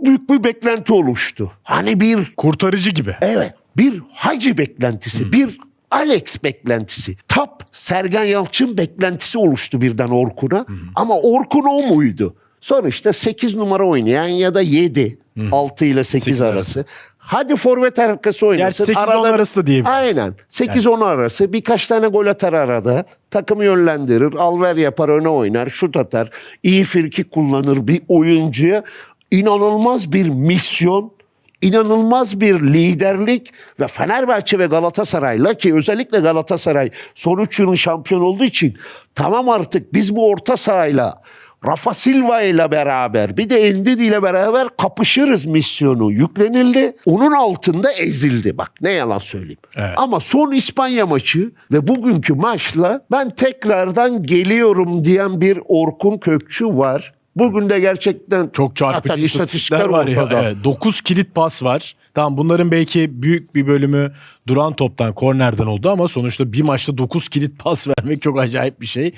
çok büyük bir beklenti oluştu. Hani bir Kurtarıcı gibi. Evet. Bir Hacı beklentisi, bir Alex beklentisi. Tap Sergen Yalçın beklentisi oluştu birden Orkun'a. Ama Orkun o muydu? Sonuçta 8 numara oynayan ya da 7. 6 ile 8, Sekiz arası. Hadi forvet arkası oynasın. Gerçi 8-10 arası da diyebiliriz. Aynen. 8-10 arası. Birkaç tane gol atar arada. Takımı yönlendirir. Alver yapar öne oynar. Şut atar. iyi frikik kullanır bir oyuncuya. İnanılmaz bir misyon inanılmaz bir liderlik ve Fenerbahçe ve Galatasaray'la ki özellikle Galatasaray son 3 yılın şampiyon olduğu için tamam artık biz bu orta sahayla Rafa Silva ile beraber bir de Endidi ile beraber kapışırız misyonu yüklenildi. Onun altında ezildi. Bak ne yalan söyleyeyim. Evet. Ama son İspanya maçı ve bugünkü maçla ben tekrardan geliyorum diyen bir Orkun Kökçü var. Bugün de gerçekten Çok çarpıcı Zaten istatistikler var ya. ortada. Evet, 9 kilit pas var. Tamam bunların belki büyük bir bölümü duran toptan, kornerden oldu ama sonuçta bir maçta 9 kilit pas vermek çok acayip bir şey.